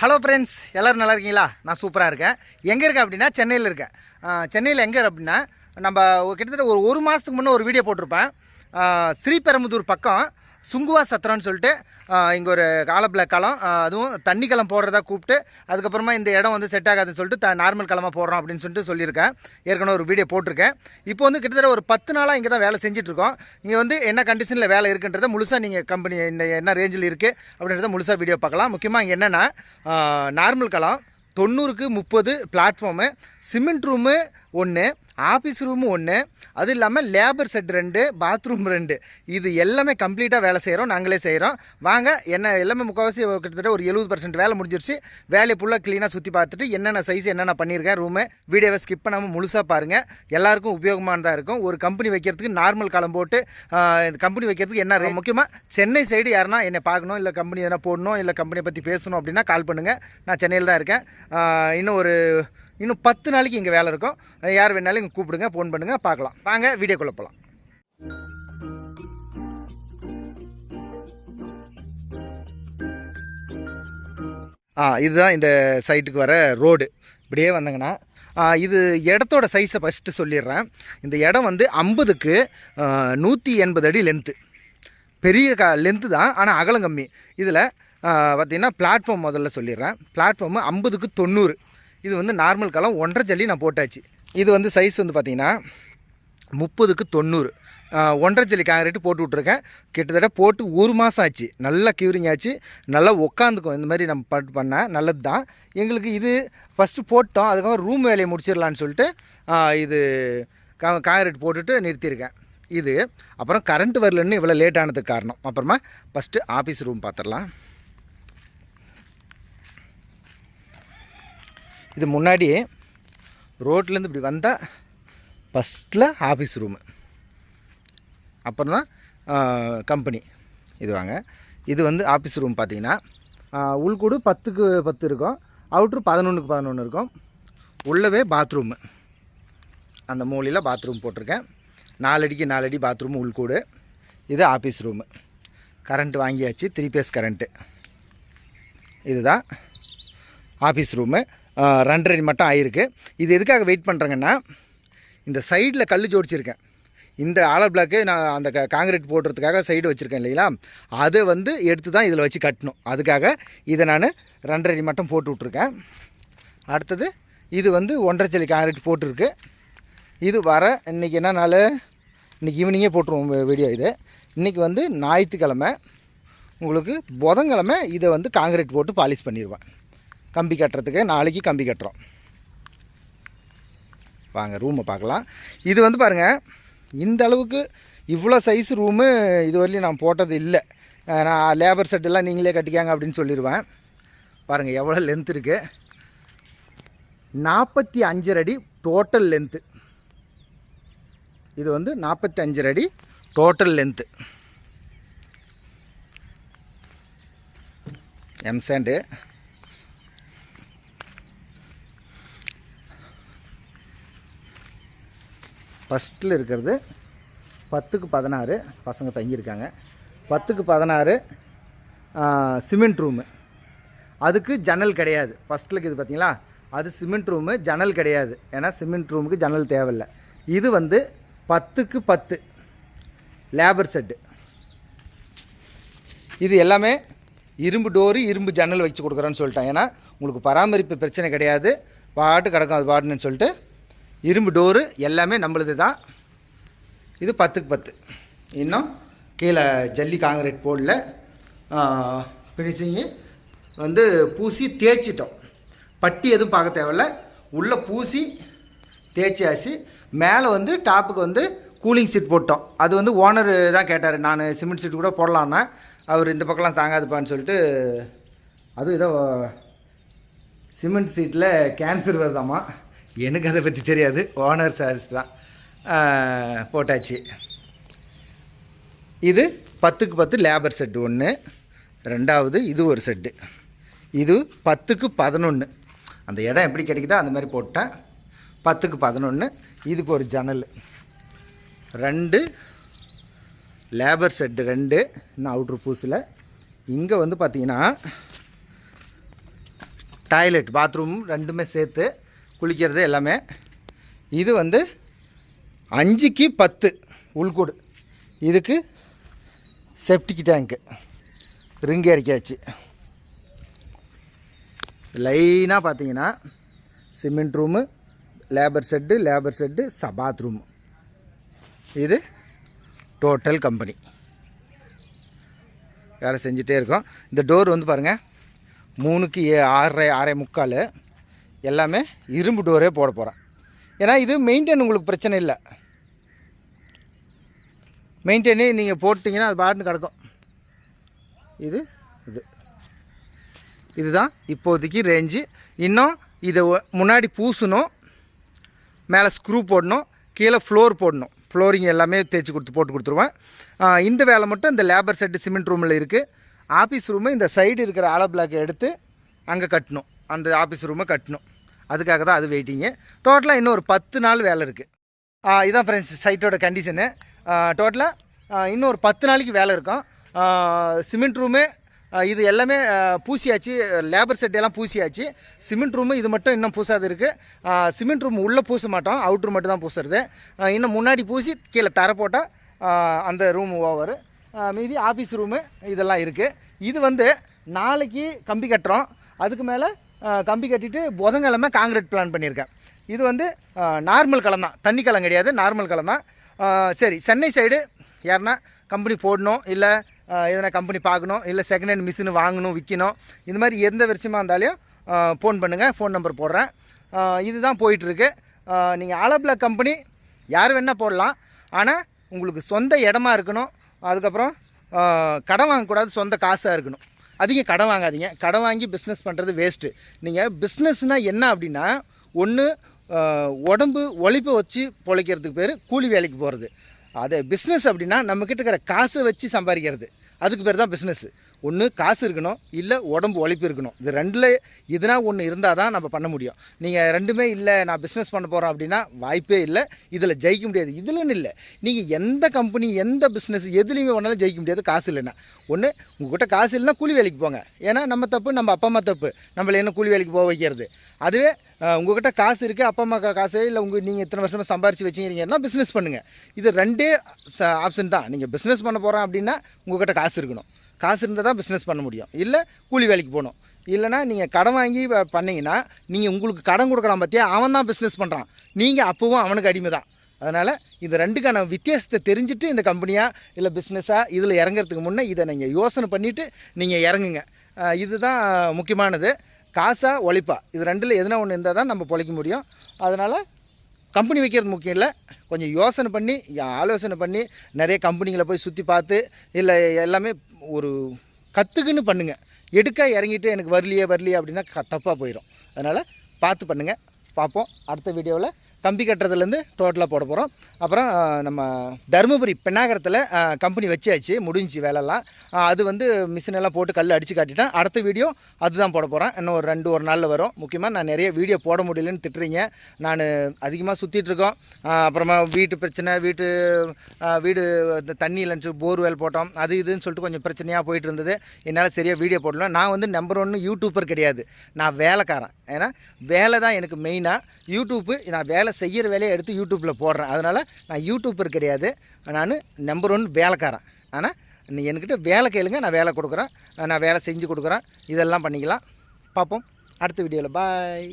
Hello friends எல்லோரும் நல்லா இருக்கீங்களா? நான் சூப்பராக இருக்கேன். எங்கே இருக்கேன் அப்படின்னா சென்னையில் இருக்கேன். சென்னையில் எங்கே அப்படின்னா நம்ம கிட்டத்தட்ட ஒரு ஒரு மாதத்துக்கு முன்னே ஒரு வீடியோ போட்டிருப்பேன். ஸ்ரீபெரும்புதூர் பக்கம். சுங்குவா சத்திரம்னு சொல்லிட்டு இங்கே ஒரு காலப்பில் களம் அதுவும் தண்ணி களம் போடுறதா கூப்பிட்டு அதுக்கப்புறமா இந்த இடம் வந்து செட் ஆகாதுன்னு சொல்லிட்டு த நார்மல் களமாக போடுறோம் அப்படின்னு சொல்லிட்டு சொல்லியிருக்கேன். ஏற்கனவே ஒரு வீடியோ போட்டிருக்கேன். இப்போ வந்து கிட்டத்தட்ட ஒரு பத்து நாளாக இங்கே தான் வேலை செஞ்சிட்ருக்கோம் இங்கே வந்து என்ன கண்டிஷனில் வேலை இருக்குன்றதை முழுசாக நீங்கள் கம்பெனி இந்த என்ன ரேஞ்சில் இருக்குது அப்படின்றத முழுசாக வீடியோ பார்க்கலாம். முக்கியமாக இங்கே என்னென்னா நார்மல் களம் தொண்ணூறுக்கு முப்பது பிளாட்ஃபார்மு சிமெண்ட் ரூமு ஒன்று ஆஃபீஸ் ரூமு ஒன்று அதுவும் இல்லாமல் லேபர் செட் ரெண்டு பாத்ரூம் ரெண்டு. இது எல்லாமே கம்ப்ளீட்டாக வேலை செய்கிறோம் நாங்களே செய்கிறோம் வாங்க என்ன எல்லாமே முக்கால்வாசி கிட்டத்தட்ட ஒரு எழுபது பர்சன்ட் வேலை முடிஞ்சிருச்சு. வேலையை ஃபுல்லாக க்ளீனாக சுற்றி பார்த்துட்டு என்னென்ன சைஸ் என்னென்ன பண்ணியிருக்கேன் ரூமு வீடியோவை ஸ்கிப் பண்ணாமல் முழுசாக பாருங்கள் எல்லாருக்கும் உபயோகமானதாக இருக்கும். ஒரு கம்பெனி வைக்கிறதுக்கு நார்மல் காலம் போட்டு கம்பெனி வைக்கிறதுக்கு என்ன முக்கியமாக சென்னை சைடு யாருன்னா என்னை பார்க்கணும் இல்லை கம்பெனி எதனா போடணும் இல்லை கம்பெனியை பற்றி பேசணும் அப்படின்னா கால் பண்ணுங்கள் நான் சென்னையில் தான் இருக்கேன். இன்னும் ஒரு இன்னும் பத்து நாளைக்கு இங்கே வேலை இருக்கும். யார் வேணாலும் இங்கே கூப்பிடுங்க ஃபோன் பண்ணுங்கள் பார்க்கலாம். வாங்க வீடியோக்குள்ளே போகலாம் ஆ இதுதான் இந்த சைட்டுக்கு வர ரோடு இப்படியே வந்தங்கன்னா இது இடத்தோட சைஸை ஃபஸ்ட்டு சொல்லிடுறேன். இந்த இடம் வந்து ஐம்பதுக்கு நூற்றி எண்பது அடி லென்த்து பெரிய க லென்த்து தான் ஆனால் அகலம் கம்மி. இதில் பார்த்தீங்கன்னா பிளாட்ஃபார்ம் முதல்ல சொல்லிடுறேன். பிளாட்ஃபார்மு ஐம்பதுக்கு தொண்ணூறு. இது வந்து நார்மல் களம் ஒன்றரை ஜல்லி நான் போட்டாச்சு. இது வந்து சைஸ் வந்து பார்த்திங்கன்னா முப்பதுக்கு தொண்ணூறு. ஒன்றரை ஜல்லி காங்கிரீட் போட்டு விட்ருக்கேன் கிட்டத்தட்ட போட்டு ஒரு மாதம் ஆச்சு. நல்லா கியூரிங் ஆச்சு. நல்லா உக்காந்துக்கும். இந்த மாதிரி நம்ம பட் பண்ணால் நல்லது தான் எங்களுக்கு இது ஃபஸ்ட்டு போட்டோம். அதுக்கப்புறம் ரூம் வேலையை முடிச்சிடலான்னு சொல்லிட்டு இது கா காங்கிரீட் போட்டுட்டு நிறுத்தியிருக்கேன். இது அப்புறம் கரண்ட் வரலன்னு இவ்வளோ லேட் ஆனதுக்கு காரணம். அப்புறமா ஃபஸ்ட்டு ஆஃபீஸ் ரூம் பார்த்துடலாம் இது முன்னாடி ரோட்லேருந்து இப்படி வந்தால் ஃபஸ்ட்டில் ஆஃபீஸ் ரூமு அப்புறம் தான் கம்பெனி இது வாங்க. இது வந்து ஆஃபீஸ் ரூம் பார்த்தீங்கன்னா உள்கூடு பத்துக்கு பத்து இருக்கும். அவுட்ரு பதினொன்றுக்கு பதினொன்று இருக்கும். உள்ளவே பாத்ரூமு அந்த மூலையில் பாத்ரூம் போட்டிருக்கேன். நாலடிக்கு நாலடி பாத்ரூம் உள்கூடு. இது ஆஃபீஸ் ரூமு கரண்ட் வாங்கியாச்சு. த்ரீ பேஸ் கரண்ட்டு இதுதான் ஆஃபீஸ் ரூமு ரெண்டரை மட்டும் ஆகிருக்கு இது எதுக்காக வெயிட் பண்ணுறேங்கன்னா இந்த சைடில் கல் ஜோடிச்சிருக்கேன். இந்த ஆலர் பிளாக்கு நான் அந்த க காங்கிரீட் போடுறதுக்காக சைடு வச்சுருக்கேன் இல்லைங்களா? அதை வந்து எடுத்து தான் இதில் வச்சு கட்டணும். அதுக்காக இதை நான் ரெண்டரை அடி மட்டும் போட்டு விட்ருக்கேன் அடுத்தது இது வந்து ஒன்றரை சல்லி காங்கிரீட் போட்டிருக்கு. இது வர இன்றைக்கி என்ன நாள்? இன்றைக்கி ஈவினிங்கே போட்டுருவோம் வீடியோ இது. இன்றைக்கி வந்து ஞாயிற்றுக்கிழமை. உங்களுக்கு புதன்கிழமை இதை வந்து காங்கிரீட் போட்டு பாலிஷ் பண்ணிடுவேன். கம்பி கட்டுறதுக்கு நாளைக்கு கம்பி கட்டுறோம். வாங்க ரூமை பார்க்கலாம். இது வந்து பாருங்கள் இந்த அளவுக்கு இவ்வளோ சைஸ் ரூமு இதுவரையிலும் நான் போட்டது இல்லை. நான் லேபர் செட்டெல்லாம் நீங்களே கட்டிக்காங்க அப்படின்னு சொல்லிடுவேன் பாருங்கள் எவ்வளோ லென்த் இருக்குது நாற்பத்தி அஞ்சரை அடி டோட்டல் லென்த்து இது வந்து நாற்பத்தி அஞ்சரை அடி டோட்டல் லென்த்து எம் சாண்டு ஃபஸ்ட்டில் இருக்கிறது பத்துக்கு பதினாறு பசங்க தங்கியிருக்காங்க. பத்துக்கு பதினாறு சிமெண்ட் ரூமு. அதுக்கு ஜன்னல் கிடையாது. ஃபஸ்ட்டில் இது பார்த்தீங்களா? அது சிமெண்ட் ரூமு ஜன்னல் கிடையாது. ஏன்னா சிமெண்ட் ரூமுக்கு ஜன்னல் தேவையில்லை. இது வந்து பத்துக்கு பத்து. Labour shed. இது எல்லாமே இரும்பு டோரு இரும்பு ஜன்னல் வச்சு கொடுக்குறேன்னு சொல்லிட்டேன். ஏன்னா உங்களுக்கு பராமரிப்பு பிரச்சனை கிடையாது. பாட்டு கிடக்கும் அது பாட்டுன்னு சொல்லிட்டு இரும்பு டோரு எல்லாமே நம்மளுது தான். இது பத்துக்கு பத்து. இன்னும் கீழே ஜல்லி காங்கிரீட் போடல ஃபினிஷிங்கு வந்து பூசி தேய்ச்சிட்டோம். பட்டி எதுவும் பார்க்க தேவையில்ல. உள்ளே பூசி தேய்ச்சியாச்சு மேலே வந்து டாப்புக்கு வந்து கூலிங் சீட் போட்டோம். அது வந்து ஓனர் தான் கேட்டார். நான் சிமெண்ட் சீட் கூட போடலான்னா. அவர் இந்த பக்கம்லாம் தாங்காதுப்பான்னு சொல்லிட்டு அதுவும் ஏதோ சிமெண்ட் சீட்டில் கேன்சர் வருதாம்மா எனக்கு அதை பற்றி தெரியாது. ஓனர் சார்ஜ் தான். போட்டாச்சு. இது பத்துக்கு பத்து லேபர் செட்டு ஒன்று ரெண்டாவது இது ஒரு செட்டு இது பத்துக்கு பதினொன்று அந்த இடம் எப்படி கிடைக்குதோ அந்த மாதிரி போட்டேன் பத்துக்கு பதினொன்று இதுக்கு ஒரு ஜன்னல். ரெண்டு லேபர் செட்டு ரெண்டு. இன்னும் அவுட்ரு பூஸில் இங்கே வந்து பார்த்திங்கன்னா டாய்லெட் பாத்ரூம் ரெண்டுமே சேர்த்து குளிக்கிறது எல்லாமே. இது வந்து அஞ்சுக்கு பத்து உள்கூடு. இதுக்கு செப்டிக் டேங்க்கு ரிங் இறக்கியாச்சு லைனாக பார்த்தீங்கன்னா cement room labour shed labour shed ச பாத்ரூமு இது டோட்டல் கம்பெனி வேலை செஞ்சிட்டே இருக்கோம். இந்த டோர் வந்து பாருங்கள் மூணுக்கு ஏ ஆறரை ஆறரை முக்கால். எல்லாமே இரும்பு டோரே போட போகிறேன் ஏன்னா இது மெயின்டைன் உங்களுக்கு பிரச்சனை இல்லை. மெயின்டைனே நீங்கள் போட்டிங்கன்னா அது பாட்டுன்னு கிடக்கும். இது இது. இதுதான் இப்போதைக்கு ரேஞ்சு இன்னும் இதை முன்னாடி பூசணும். மேலே ஸ்க்ரூ போடணும். கீழே ஃப்ளோர் போடணும். ஃப்ளோரிங் எல்லாமே தேய்ச்சி கொடுத்து போட்டு கொடுத்துருவேன். இந்த வேலை மட்டும் இந்த லேபர் செட்டு சிமெண்ட் ரூமில் இருக்குது ஆஃபீஸ் ரூமு இந்த சைடு இருக்கிற ஆலோ பிளாக்கை எடுத்து அங்கே கட்டணும். அந்த ஆஃபீஸ் ரூமை கட்டணும். அதுக்காக தான் அது வெயிட்டிங்கு டோட்டலாக இன்னும் ஒரு பத்து நாள் வேலை இருக்குது இதான் ஃப்ரெண்ட்ஸ் சைட்டோட கண்டிஷனு டோட்டலாக இன்னும் ஒரு பத்து நாளைக்கு வேலை இருக்கும். சிமெண்ட் ரூமு இது எல்லாமே பூசியாச்சு. லேபர் செட் எல்லாம் பூசியாச்சு. சிமெண்ட் ரூமு இது மட்டும் இன்னும் பூசாது இருக்குது சிமெண்ட் ரூம் உள்ளே பூச மாட்டோம். அவுட்ரு மட்டும் தான் பூசுறது. இன்னும் முன்னாடி பூசி கீழே தர போட்டால் அந்த ரூம் ஓவர் மீதி ஆஃபீஸ் ரூமு இதெல்லாம் இருக்குது இது வந்து நாளைக்கு கம்பி கட்டுறோம். அதுக்கு மேலே கம்பி கட்டிட்டு புதன்கிழமை காங்கிரீட் பிளான் பண்ணியிருக்கேன். இது வந்து நார்மல் களம் தான் தண்ணி களம் கிடையாது நார்மல் களம் தான் சரி சென்னை சைடு யாருன்னா கம்பெனி போடணும் இல்லை எதனா கம்பெனி பார்க்கணும் இல்லை செகண்ட் ஹேண்ட் மிஷின் வாங்கணும் விற்கணும் இந்த மாதிரி எந்த விஷயமா இருந்தாலும் ஃபோன் பண்ணுங்கள் ஃபோன் நம்பர் போடுறேன். இதுதான் போயிட்டுருக்கு. நீங்கள் ஆலப்பிள கம்பெனி யார் வேணால் போடலாம். ஆனால் உங்களுக்கு சொந்த இடமா இருக்கணும். அதுக்கப்புறம் கடன் வாங்கக்கூடாது சொந்த காசாக இருக்கணும். அதிகம் கடன் வாங்காதீங்க. கடன் வாங்கி பிஸ்னஸ் பண்ணுறது வேஸ்ட்டு நீங்கள் பிஸ்னஸ்னால் என்ன அப்படின்னா ஒன்று உடம்பு ஒழிப்பை வச்சு பொழைக்கிறதுக்கு பேர் கூலி வேலைக்கு போகிறது அதை பிஸ்னஸ் அப்படின்னா நம்மக்கிட்ட இருக்கிற காசை வச்சு சம்பாதிக்கிறது. அதுக்கு பேர் தான் பிஸ்னஸ்ஸு ஒன்று காசு இருக்கணும் இல்லை உடம்பு உழைப்பு இருக்கணும். இது ரெண்டில் இதுனா ஒன்று இருந்தால் தான் நம்ம பண்ண முடியும். நீங்கள் ரெண்டுமே இல்லை நான் பிஸ்னஸ் பண்ண போகிறேன் அப்படின்னா வாய்ப்பே இல்லை. இதில் ஜெயிக்க முடியாது. இதுலன்னு இல்லை. நீங்கள் எந்த கம்பெனி எந்த பிஸ்னஸ் எதுலேயுமே ஒன்றாலும் ஜெயிக்க முடியாது. காசு இல்லைன்னா. ஒன்று உங்கள்கிட்ட காசு இல்லைன்னா கூலி வேலைக்கு போங்க. ஏன்னா நம்ம தப்பு நம்ம அப்பா அம்மா தப்பு. நம்மளை என்ன கூலி வேலைக்கு போக வைக்கிறது? அதுவே உங்கள்கிட்ட காசு இருக்குது அப்பா அம்மா காசு இல்லை உங்கள் நீங்கள் இத்தனை வருஷமாக சம்பாரிச்சு வச்சுக்கிறீங்கன்னா பிஸ்னஸ் பண்ணுங்கள் இது ரெண்டே ஆப்ஷன் தான். நீங்கள் பிஸ்னஸ் பண்ண போகிறோம் அப்படின்னா உங்கள்கிட்ட காசு இருக்கணும். காசு இருந்தால் தான் பிஸ்னஸ் பண்ண முடியும். இல்லை கூலி வேலைக்கு போகணும். இல்லைனா நீங்கள் கடன் வாங்கி பண்ணிங்கன்னா நீங்கள் உங்களுக்கு கடன் கொடுக்குறான் பார்த்தியா அவன் தான் பிஸ்னஸ் பண்ணுறான் நீங்கள் அப்போவும் அவனுக்கு அடிமை தான். அதனால் இது ரெண்டுக்கான வித்தியாசத்தை தெரிஞ்சுட்டு இந்த கம்பெனியாக இல்லை பிஸ்னஸாக இதில் இறங்குறதுக்கு முன்னே இதை நீங்கள் யோசனை பண்ணிவிட்டு நீங்கள் இறங்குங்க. இதுதான் முக்கியமானது. காசாக உழைப்பா? இது ரெண்டில் எதுனா ஒன்று இருந்தால் தான் நம்ம பொழைக்க முடியும். அதனால் கம்பெனி வைக்கிறது முக்கியம் இல்லை. கொஞ்சம் யோசனை பண்ணி ஆலோசனை பண்ணி நிறைய கம்பெனிகளை போய் சுற்றி பார்த்து இல்லை எல்லாமே ஒரு கற்றுக்குன்னு பண்ணுங்கள் எடுக்க இறங்கிட்டு எனக்கு வரலையே வரலையே அப்படின்னா க தப்பாக போயிடும் அதனால் பார்த்து பண்ணுங்கள் பார்ப்போம். அடுத்த வீடியோவில் கம்பி கட்டுறதுலேருந்து டோட்டலாக போட போகிறோம் அப்புறம் நம்ம தருமபுரி பெண்ணாகரத்தில் கம்பெனி வச்சாச்சு முடிஞ்சுச்சு வேலைலாம். அது வந்து மிஷின் எல்லாம் போட்டு கல் அடித்து காட்டிட்டேன். அடுத்த வீடியோ அதுதான் போட போகிறேன் இன்னும் ஒரு ரெண்டு ஒரு நாளில் வரும். முக்கியமாக நான் நிறைய வீடியோ போட முடியலன்னு திட்டுறீங்க. நான் அதிகமாக சுற்றிட்டுருக்கோம் அப்புறமா வீட்டு பிரச்சனை வீட்டு வீடு இந்த தண்ணி இல்லைன்னு போர்வெல் போட்டோம். அது இதுன்னு சொல்லிட்டு கொஞ்சம் பிரச்சனையாக போயிட்டு இருந்தது. என்னால் சரியாக வீடியோ போடல. நான் வந்து நம்பர் ஒன்று யூடியூப்பர் கிடையாது. நான் வேலைக்காரன். ஏன்னா வேலை தான் எனக்கு மெயினாக யூடியூப்பு நான் வேலை செய்கிற வேலையை எடுத்து யூடியூப்பில் போடுறேன். அதனால் நான் யூடியூப்பர் கிடையாது. நான் நம்பர் ஒன் வேலைக்காரன். ஆனால் நீ என்கிட்ட வேலை கேளுங்க நான் வேலை கொடுக்குறேன். நான் வேலை செஞ்சு கொடுக்குறேன். இதெல்லாம் பண்ணிக்கலாம். பார்ப்போம். அடுத்த வீடியோவில் பாய்